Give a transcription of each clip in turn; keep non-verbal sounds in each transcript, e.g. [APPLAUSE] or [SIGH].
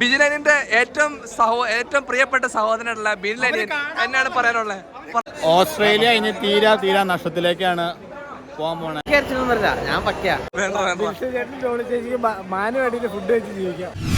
ബിജിലനിന്റെ ഏറ്റവും സഹോ ഏറ്റവും പ്രിയപ്പെട്ട സഹോദരനുള്ള ബിൻലനിയൻ എന്നാണ് പറയാനുള്ളത്? ഓസ്ട്രേലിയ ഇനി തീരാ തീരാ നഷ്ടത്തിലേക്കാണ് പോകാൻ പോണേ. ഞാൻ പക്കയാ. വേണ്ട ഫുഡ് കഴിച്ച് ജോളി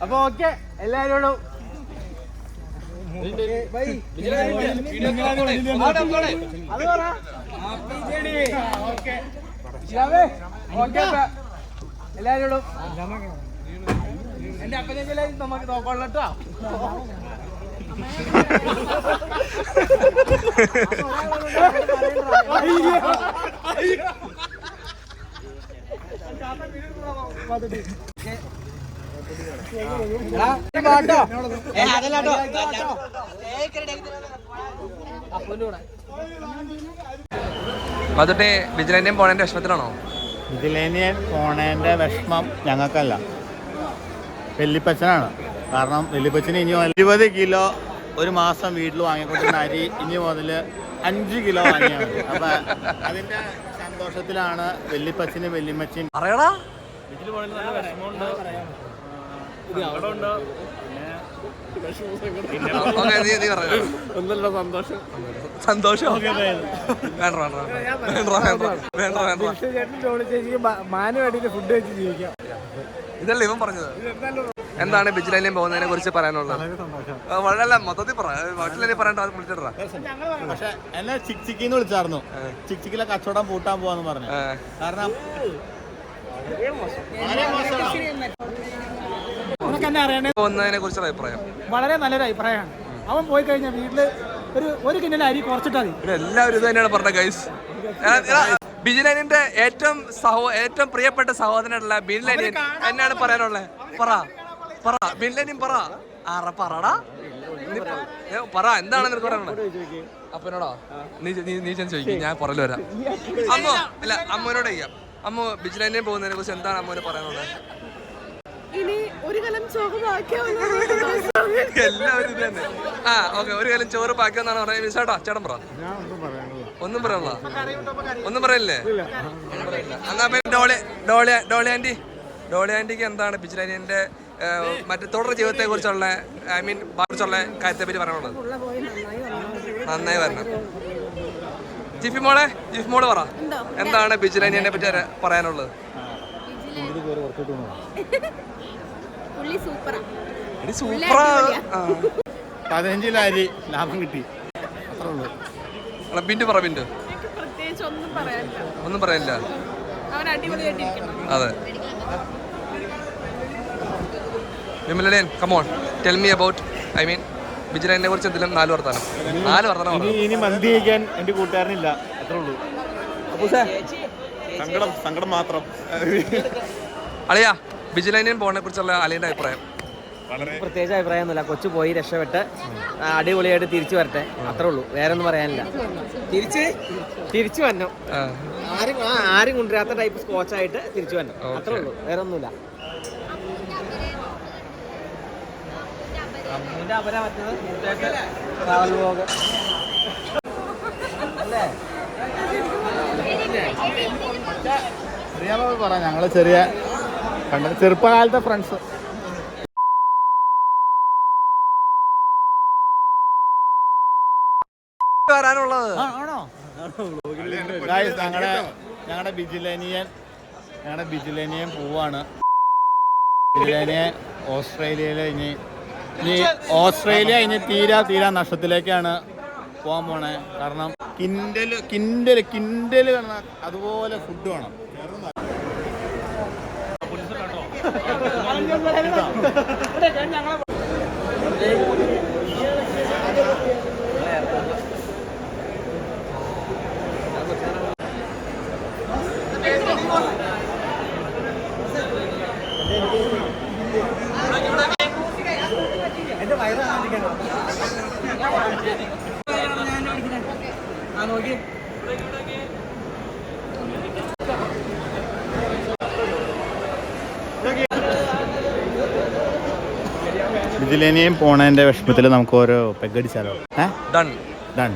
അപ്പൊ ഓക്കെ എല്ലാരോടും അത് പറ എല്ലാരോടും എന്റെ അപ്പനെ നമുക്ക് നോക്കോളൂ കേട്ടോ വിജിലേന്യം പോണേന്റെ വിഷമത്തിലാണോ? ഇതിലേനിയൻ പോണേന്റെ വിഷമം ഞങ്ങൾക്കല്ല. വെല്ലിപ്പച്ചനാണ് കാരണം വെല്ലിപ്പച്ചന് ഇനി മുതൽ ഇരുപത് കിലോ ഒരു മാസം വീട്ടിൽ വാങ്ങിക്കൊണ്ടിരുന്ന അരി ഇനി മുതൽ അഞ്ച് കിലോ വാങ്ങിയാൽ മതി. അപ്പൊ അതിന്റെ സന്തോഷത്തിലാണ് വെല്ലിപ്പച്ചനും വെല്ലിമ്മച്ചും അറിയടാ പോലും നല്ല വിഷമമുണ്ട്. നീ പറഞ്ഞു ഒന്നല്ല സന്തോഷം. സന്തോഷം? വേണ്ട വേണ്ട വേണ്ട. വേണ്ട വേണ്ട വേണ്ട ചേട്ടൻ ജോളി ചേച്ചിക്ക് മാന് വേണ്ടിയിട്ട് ഫുഡ് കഴിച്ച് ജീവിക്കാം. ഇതല്ല ഇവൻ പറഞ്ഞത്? എന്താണ് ബിജിലനിയും പോകുന്നതിനെ കുറിച്ച് പറയാനുള്ളത്? വളരെ മൊത്തത്തിൽ വീട്ടിലെ വിളിച്ചിട്ടാ പക്ഷെ എന്നെ ചിക്ചിക്കിന്ന് വിളിച്ചായിരുന്നു. ചിക്ചിക്കിലെ കച്ചവടം പൂട്ടാൻ പോവാന്ന് പറഞ്ഞു. കാരണം അറിയണേ പോകുന്നതിനെ കുറിച്ചുള്ള അഭിപ്രായം. വളരെ നല്ലൊരു അഭിപ്രായമാണ്. അവൻ പോയി കഴിഞ്ഞാൽ വീട്ടിൽ ഒരു ഒരു കിണ്ണൽ അരി കുറച്ചിട്ടാ മതി. എല്ലാവരും ഇത് തന്നെയാണ് പറഞ്ഞത് ഗൈസ് ബിജിലനിന്റെ ഏറ്റവും സഹോ ഏറ്റവും പ്രിയപ്പെട്ട സഹോദരനുള്ള ബിജിലനിയൻ എന്നാണ് പറയാനുള്ളത്? പറ. പറ ബിൻലനിയൻ പറ. ആറ പറടാ നീ പറ എന്താണ് നിനക്ക് പറയാനുള്ളത് അപ്പനോടോ? നീ നീ നീ ചെന്ന് ചോദിക്കും ഞാൻ പുറകിൽ വരാം. അമ്മോ അല്ല അമ്മോനോട് ചെയ്യാം. അമ്മ ബിജിലനിയൻ പോകുന്നതിനെ കുറിച്ച് എന്താണ് അമ്മോനെ പറയാനുള്ളത്? ഇനി ഒരു കലം ചോറ് [LAUGHS] എല്ലാവരും ഇത് തന്നെ. ആ ഓക്കെ ഒരു കലം ചോറ് ബാക്കിയെന്നാണ് പറഞ്ഞത്. മിസ്സാട്ടോ ചേട്ടൻ പറ. ഒന്നും പറയാനുള്ള. ഒന്നും പറയല്ലേ? ഒന്നും പറയില്ല? എന്നാ പിന്നെ ഡോളി ഡോളി ഡോളി ആന്റി ഡോളി ആന്റിക്ക് എന്താണ് ബിജിലാനിയന്റെ മറ്റു തുടർ ജീവിതത്തെ കുറിച്ചുള്ള ഐ മീൻ കുറിച്ചുള്ള കാര്യത്തെ പറ്റി പറയാനുള്ളത്? നന്നായി പറഞ്ഞു വരണം. ജിഫി മോളെ ജിഫി മോൾ പറ. എന്താണ് ബിജുലാനിയെ പറ്റി പറയാനുള്ളത്? സൂപ്പറാ. പതിനഞ്ച് ലാഭം കിട്ടി. ബിന്ദു പറ ബിന്ദു ഒന്നും പറയാനില്ല. അതെ. Vimalan come on tell me about I mean ബിജിലനെ കുറിച്ച് എന്തെങ്കിലും നാല് വർത്താനം. നാല് വർത്താനം ഇനി ഇനി മന്തി കഴിക്കാൻ എന്റെ കൂട്ടുകാരനില്ല. അത്രേ ഉള്ളൂ. സങ്കടം സങ്കടം മാത്രം. അളിയാ ബിജിലൈനിയൻ പോണെ കുറിച്ചുള്ള അളിയുടെ അഭിപ്രായം. പ്രത്യേകിച്ച് അഭിപ്രായമൊന്നുമില്ല. കൊച്ചു പോയി രക്ഷപ്പെട്ട് അടിപൊളിയായിട്ട് തിരിച്ചു വരട്ടെ. അത്രേ ഉള്ളൂ. വേറെ ഒന്നും പറയാനില്ല. തിരിച്ച്? തിരിച്ചു വന്നു. ആരും ആരും കൊണ്ടുവരാത്ത ടൈപ്പ് സ്കോച്ചായിട്ട് തിരിച്ചു വന്നു. അത്രേ ഉള്ളൂ. വേറെ ഒന്നുമില്ല അമ്മുവിന്റെ അപര മറ്റത് ട്രാവൽ ബ്ലോഗ് അല്ലേ? അറിയാമോ പറ ഞങ്ങൾ ചെറിയ കണ്ട ചെറുപ്പകാലത്തെ ഫ്രണ്ട്സ് വരാനുള്ളത് ഞങ്ങളുടെ ഞങ്ങളുടെ ബിജിലേനിയൻ ഞങ്ങളുടെ ബിജിലനിയൻ പോവാണ്. ബിജിലനിയൻ ഓസ്ട്രേലിയയിലെ ഇനി ഇനി ഓസ്ട്രേലിയ ഇനി തീരാ തീരാ നഷ്ടത്തിലേക്കാണ് പോകാൻ പോണേ. കാരണം കിൻഡൽ കിൻഡൽ കിൻഡൽ കാണുന്ന അതുപോലെ ഫുഡ് വേണം. ബിജിലേനിയൻ പോണതിന്റെ വിഷമത്തിൽ നമുക്ക് ഓരോ പെഗടിച്ചാലോ? ഏഹ് ഡൺ ഡൺ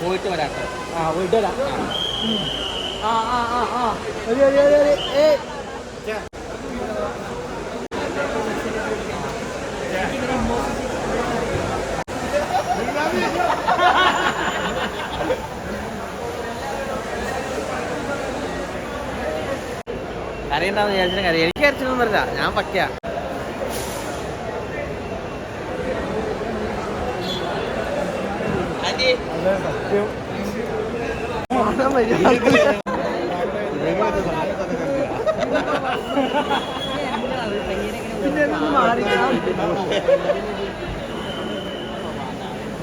പോയിട്ട് വരാട്ടോ ആ പോയിട്ട് വരാം. ആ. ആ ആ ആ ഒരു ഒരു കാര്യം. എനിക്ക് കരച്ചിലൊന്നും വരില്ല ഞാൻ പക്കയാ.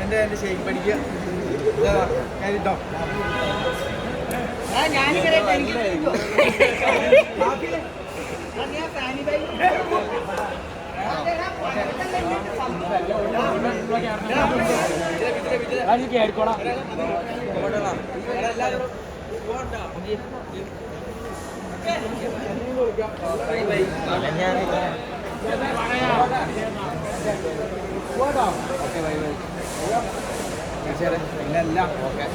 എന്റെ എന്റെ ഷേക്ക് പഠിക്കുക കഴിഞ്ഞിട്ടോ കേൾക്കോളാം എല്ലാം ഓക്കെ.